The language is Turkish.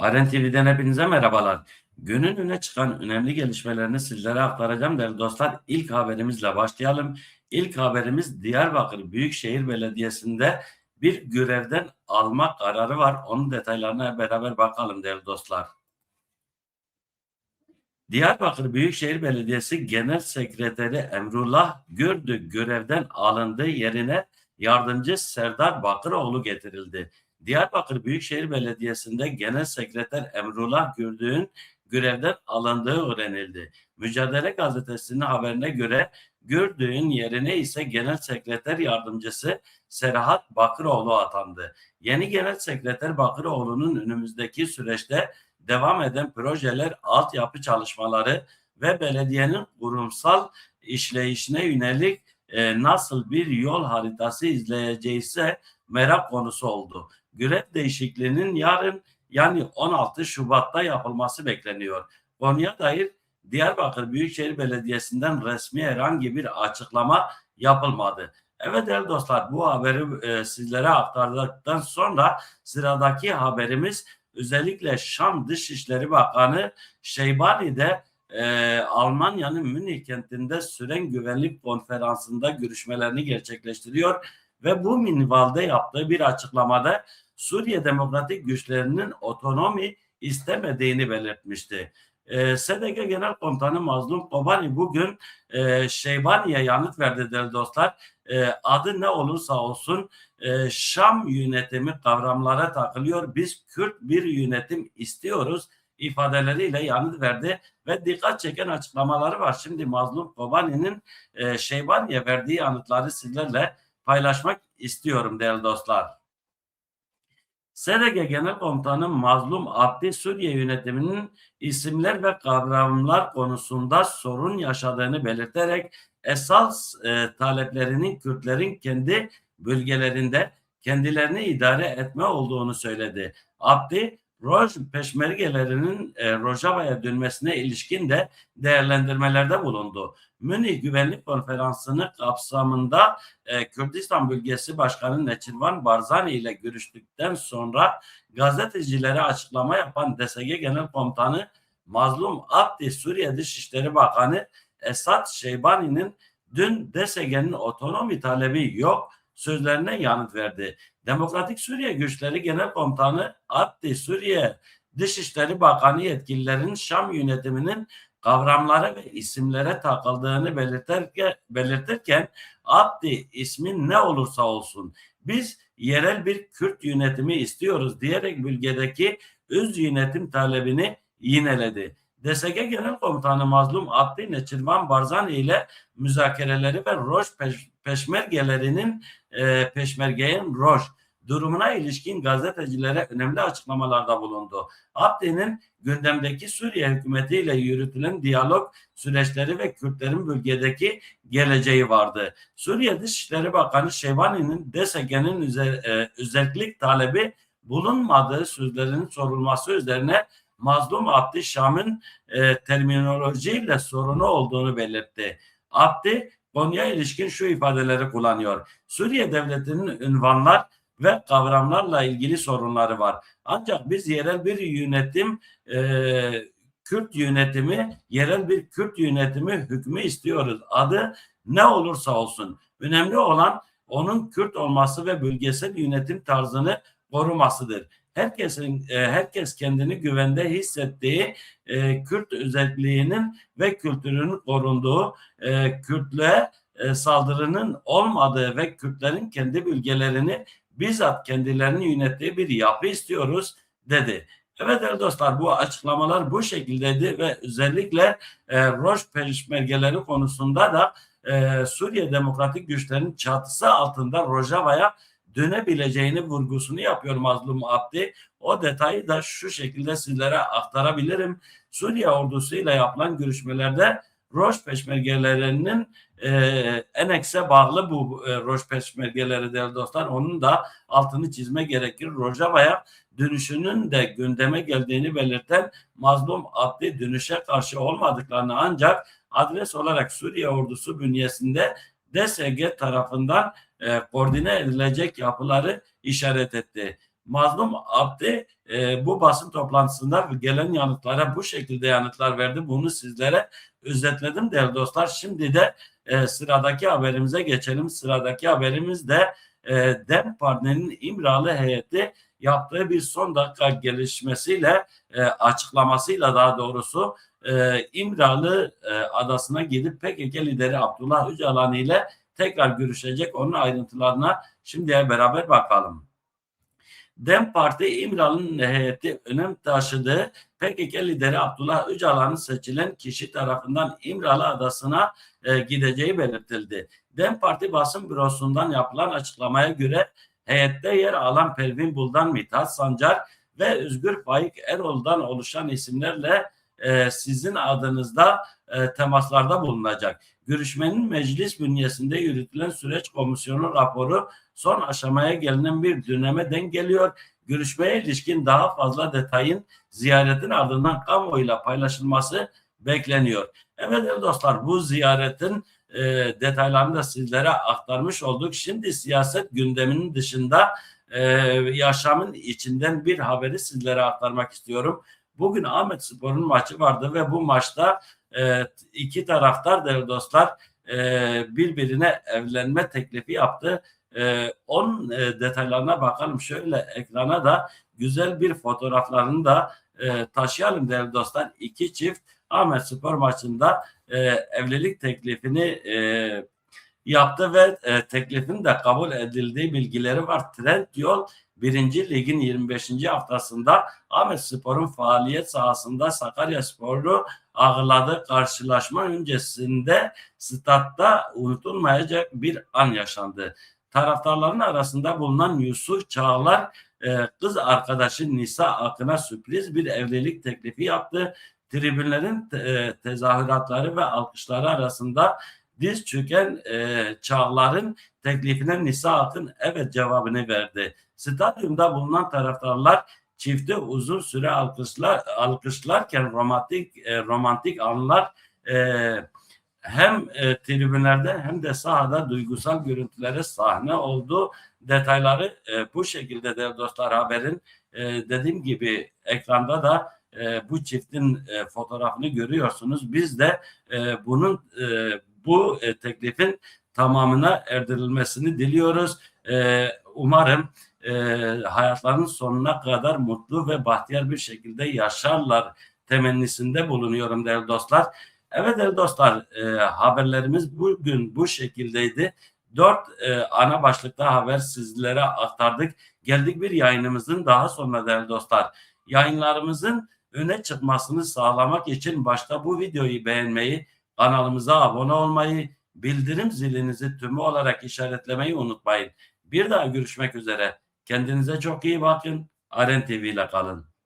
Aren TV'den hepinize merhabalar. Günün öne çıkan önemli gelişmelerini sizlere aktaracağım değerli dostlar. İlk haberimizle başlayalım. İlk haberimiz Diyarbakır Büyükşehir Belediyesi'nde bir görevden alma kararı var. Onun detaylarına beraber bakalım değerli dostlar. Diyarbakır Büyükşehir Belediyesi Genel Sekreteri Emrullah Gürdü görevden alındığı yerine yardımcı Serdar Bakıroğlu getirildi. Diyarbakır Büyükşehir Belediyesi'nde Genel Sekreter Emrullah Gürdü'nün görevden alındığı öğrenildi. Mücadele Gazetesi'nin haberine göre Gürdü'nün yerine ise Genel Sekreter Yardımcısı Serhat Bakıroğlu atandı. Yeni Genel Sekreter Bakıroğlu'nun önümüzdeki süreçte devam eden projeler, altyapı çalışmaları ve belediyenin kurumsal işleyişine yönelik e, nasıl bir yol haritası izleyeceği ise merak konusu oldu. Görev değişikliğinin yarın yani 16 Şubat'ta yapılması bekleniyor. Konuya dair Diyarbakır Büyükşehir Belediyesi'nden resmi herhangi bir açıklama yapılmadı. Evet değerli dostlar bu haberi e, sizlere aktardıktan sonra sıradaki haberimiz özellikle Şam Dışişleri Bakanı Şeybani'de e, Almanya'nın Münih kentinde süren güvenlik konferansında görüşmelerini gerçekleştiriyor ve bu minvalde yaptığı bir açıklamada Suriye Demokratik Güçlerinin otonomi istemediğini belirtmişti. E, SDG Genel Komutanı Mazlum Kobani bugün e, Şeybani'ye yanıt verdi değerli dostlar. E, adı ne olursa olsun e, Şam yönetimi kavramlara takılıyor. Biz Kürt bir yönetim istiyoruz ifadeleriyle yanıt verdi ve dikkat çeken açıklamaları var. Şimdi Mazlum Kobani'nin e, Şeybani'ye verdiği yanıtları sizlerle paylaşmak istiyorum değerli dostlar. SDG Genel Komutanı Mazlum Abdi Suriye yönetiminin isimler ve kavramlar konusunda sorun yaşadığını belirterek esas e, taleplerinin Kürtlerin kendi bölgelerinde kendilerini idare etme olduğunu söyledi. Abdi Roj peşmergelerinin e, Rojava'ya dönmesine ilişkin de değerlendirmelerde bulundu. Münih Güvenlik Konferansı'nı kapsamında e, Kürdistan Bölgesi Başkanı Neçirvan Barzani ile görüştükten sonra gazetecilere açıklama yapan DSG Genel Komutanı Mazlum Abdi Suriye Dışişleri Bakanı Esat Şeybani'nin dün DSG'nin otonomi talebi yok sözlerine yanıt verdi. Demokratik Suriye Güçleri Genel Komutanı Abdi Suriye Dışişleri Bakanı yetkililerin Şam yönetiminin kavramlara ve isimlere takıldığını belirtirken, belirtirken Abdi ismin ne olursa olsun biz yerel bir Kürt yönetimi istiyoruz diyerek bölgedeki öz yönetim talebini yineledi. DSG Genel Komutanı Mazlum Abdi Neçirvan Barzani ile müzakereleri ve Roj peş, peşmergelerinin e, peşmergeyen Roj durumuna ilişkin gazetecilere önemli açıklamalarda bulundu. Abdi'nin gündemdeki Suriye hükümetiyle yürütülen diyalog süreçleri ve Kürtlerin bölgedeki geleceği vardı. Suriye Dışişleri Bakanı Şevani'nin DSG'nin e, özellik talebi bulunmadığı sözlerinin sorulması üzerine Mazlum Abdi Şam'ın e, terminolojiyle sorunu olduğunu belirtti. Abdi konuya ilişkin şu ifadeleri kullanıyor. Suriye devletinin ünvanlar ve kavramlarla ilgili sorunları var. Ancak biz yerel bir yönetim e, Kürt yönetimi, yerel bir Kürt yönetimi hükmü istiyoruz. Adı ne olursa olsun. Önemli olan onun Kürt olması ve bölgesel yönetim tarzını korumasıdır. Herkesin e, herkes kendini güvende hissettiği e, Kürt özelliğinin ve kültürünün korunduğu e, Kürtlüğe saldırının olmadığı ve Kürtlerin kendi bölgelerini bizzat kendilerini yönettiği bir yapı istiyoruz dedi. Evet değerli dostlar bu açıklamalar bu şekildeydi ve özellikle e, Roj peşmergeleri konusunda da e, Suriye Demokratik Güçlerin çatısı altında Rojava'ya dönebileceğini vurgusunu yapıyor Mazlum Abdi. O detayı da şu şekilde sizlere aktarabilirim. Suriye ordusuyla yapılan görüşmelerde Roj peşmergelerinin e, Enex'e bağlı bu e, Roj peşmergeleri değerli dostlar. Onun da altını çizme gerekir. Rojava'ya dönüşünün de gündeme geldiğini belirten Mazlum Abdi dönüşe karşı olmadıklarını ancak adres olarak Suriye ordusu bünyesinde DSG tarafından e, koordine edilecek yapıları işaret etti. Mazlum Abdi e, bu basın toplantısında gelen yanıtlara bu şekilde yanıtlar verdi. Bunu sizlere özetledim değerli dostlar. Şimdi de e, sıradaki haberimize geçelim. Sıradaki haberimiz de e, DEM Parti'nin İmralı heyeti yaptığı bir son dakika gelişmesiyle e, açıklamasıyla daha doğrusu e, İmralı e, adasına gidip PKK lideri Abdullah Öcalan ile tekrar görüşecek. Onun ayrıntılarına şimdiye beraber bakalım. DEM Parti İmralı'nın heyeti önem taşıdığı PKK lideri Abdullah Öcalan'ın seçilen kişi tarafından İmralı Adası'na e, gideceği belirtildi. DEM Parti basın bürosundan yapılan açıklamaya göre heyette yer alan Pervin Buldan, Mithat Sancar ve Özgür Faik Erol'dan oluşan isimlerle e, sizin adınızda e, temaslarda bulunacak. Görüşmenin meclis bünyesinde yürütülen süreç komisyonu raporu son aşamaya gelinen bir döneme denk geliyor. Görüşmeye ilişkin daha fazla detayın ziyaretin ardından kamuoyuyla paylaşılması bekleniyor. Evet dostlar bu ziyaretin e, detaylarını da sizlere aktarmış olduk. Şimdi siyaset gündeminin dışında e, yaşamın içinden bir haberi sizlere aktarmak istiyorum. Bugün Ahmet Spor'un maçı vardı ve bu maçta e, iki taraftar değerli dostlar e, birbirine evlenme teklifi yaptı. E, onun e, detaylarına bakalım. Şöyle ekrana da güzel bir fotoğraflarını da e, taşıyalım değerli dostlar. İki çift Ahmet Spor maçında e, evlilik teklifini e, yaptı ve e, teklifin de kabul edildiği bilgileri var. Trend Yol 1. Lig'in 25. haftasında Ahmet Spor'un faaliyet sahasında Sakarya Spor'u ağırladığı karşılaşma öncesinde statta unutulmayacak bir an yaşandı. Taraftarların arasında bulunan Yusuf Çağlar e, kız arkadaşı Nisa Akın'a sürpriz bir evlilik teklifi yaptı. Tribünlerin te, tezahüratları ve alkışları arasında diz çöken e, Çağlar'ın teklifine Nisa Akın evet cevabını verdi. Stadyumda bulunan taraftarlar çifte uzun süre alkışlar alkışlarken romantik e, romantik anlar e, hem e, tribünlerde hem de sahada duygusal görüntülere sahne oldu. Detayları e, bu şekilde de dostlar haberin e, dediğim gibi ekranda da e, bu çiftin e, fotoğrafını görüyorsunuz. Biz de e, bunun e, bu e, teklifin tamamına erdirilmesini diliyoruz. E, umarım e, hayatlarının sonuna kadar mutlu ve bahtiyar bir şekilde yaşarlar temennisinde bulunuyorum değerli dostlar. Evet değerli dostlar e, haberlerimiz bugün bu şekildeydi. Dört e, ana başlıkta haber sizlere aktardık. Geldik bir yayınımızın daha sonra değerli dostlar. Yayınlarımızın öne çıkmasını sağlamak için başta bu videoyu beğenmeyi, kanalımıza abone olmayı, bildirim zilinizi tümü olarak işaretlemeyi unutmayın. Bir daha görüşmek üzere. Kendinize çok iyi bakın. Aren TV ile kalın.